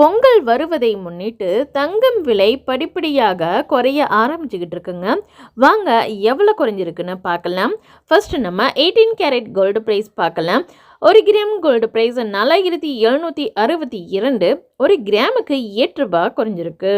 பொங்கல் வருவதை முன்னிட்டு தங்கம் விலை படிப்படியாக குறைய ஆரம்பிச்சுக்கிட்டு இருக்குங்க. வாங்க எவ்வளோ குறைஞ்சிருக்குன்னு பார்க்கலாம். ஃபர்ஸ்ட் நம்ம எயிட்டீன் கேரட் கோல்டு ப்ரைஸ் பார்க்கலாம். ஒரு கிராம் கோல்டு ப்ரைஸ் நாலாயிரத்தி எழுநூற்றி அறுபத்தி இரண்டு ஒரு கிராமுக்கு எட்டு ரூபாய் குறைஞ்சிருக்கு.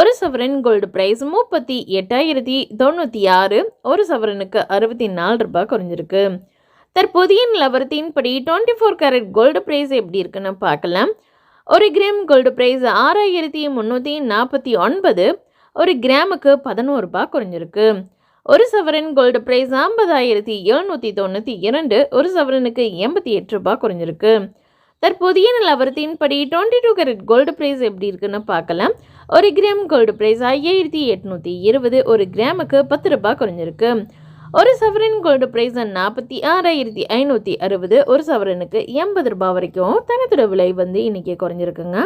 ஒரு சவரன் கோல்டு ப்ரைஸ் முப்பத்தி எட்டாயிரத்தி தொண்ணூற்றி ஆறு ஒரு சவரனுக்கு அறுபத்தி நாலு ரூபாய் குறைஞ்சிருக்கு. தற்போதைய நிலவரத்தின்படி twenty four carat gold price எப்படி இருக்குன்னு பார்க்கலாம். ஒரு கிராம் கோல்டு ப்ரைஸ் ஆறாயிரத்தி முந்நூற்றி நாற்பத்தி ஒன்பது ஒரு கிராமுக்கு பதினோரு ரூபாய் குறைஞ்சிருக்கு. ஒரு சவரன் கோல்டு ப்ரைஸ் ஐம்பதாயிரத்தி எழுநூற்றி தொண்ணூற்றி இரண்டு ஒரு சவரனுக்கு எண்பத்தி எட்டு ரூபாய் குறைஞ்சிருக்கு. தற்போதைய நிலவரத்தின்படி twenty two carat gold price எப்படி இருக்குன்னு பார்க்கலாம். ஒரு கிராம் கோல்டு ப்ரைஸ் ஐயாயிரத்தி எட்நூற்றி இருபது ஒரு கிராமுக்கு பத்து ரூபாய் குறைஞ்சிருக்கு. ஒரு சவரன் கோல்டு பிரைஸ் நாற்பத்தி ஆறாயிரத்தி ஐநூற்றி அறுபது ஒரு சவரனுக்கு எண்பது ரூபாய் வரைக்கும் தனத்தோட விலை வந்து இன்றைக்கி குறைஞ்சிருக்குங்க.